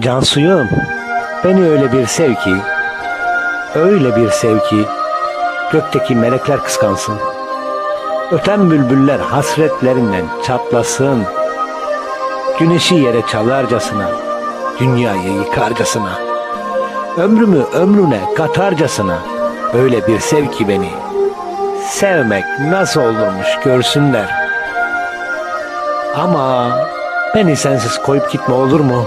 Cansuyum, beni öyle bir sev ki, öyle bir sev ki, gökteki melekler kıskansın. Öten bülbüller hasretlerinden çatlasın. Güneşi yere çalarcasına, dünyayı yıkarcasına. Ömrümü ömrüne katarcasına, öyle bir sev ki beni. Sevmek nasıl olurmuş görsünler. Ama beni sensiz koyup gitme olur mu?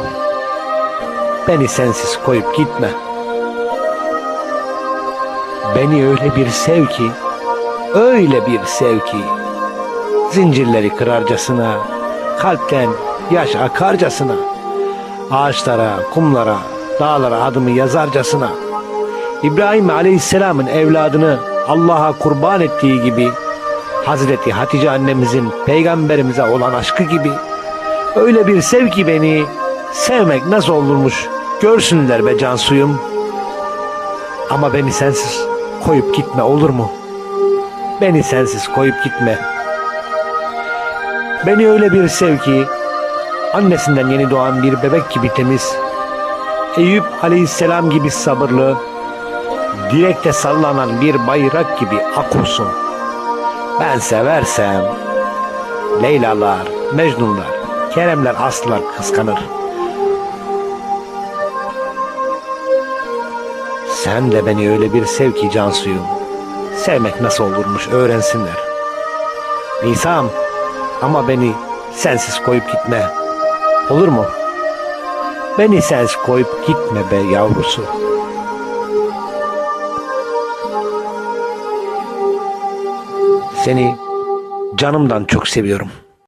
Beni sensiz koyup gitme. Beni öyle bir sev ki, öyle bir sev ki, zincirleri kırarcasına, kalpten yaş akarcasına, ağaçlara, kumlara, dağlara adımı yazarcasına, İbrahim Aleyhisselam'ın evladını Allah'a kurban ettiği gibi, Hazreti Hatice annemizin peygamberimize olan aşkı gibi, öyle bir sev ki beni, sevmek nasıl olurmuş görsünler be cansuyum. Ama beni sensiz koyup gitme olur mu? Beni sensiz koyup gitme. Beni öyle bir sev ki, annesinden yeni doğan bir bebek gibi temiz, Eyüp aleyhisselam gibi sabırlı, direkte sallanan bir bayrak gibi ak olsun. Ben seversem, Leylalar, Mecnunlar, Keremler, Aslılar kıskanır. Sen de beni öyle bir sev ki Cansu'yum. Sevmek nasıl olurmuş öğrensinler. Nisam ama beni sensiz koyup gitme. Olur mu? Beni sensiz koyup gitme be yavrusu. Seni canımdan çok seviyorum.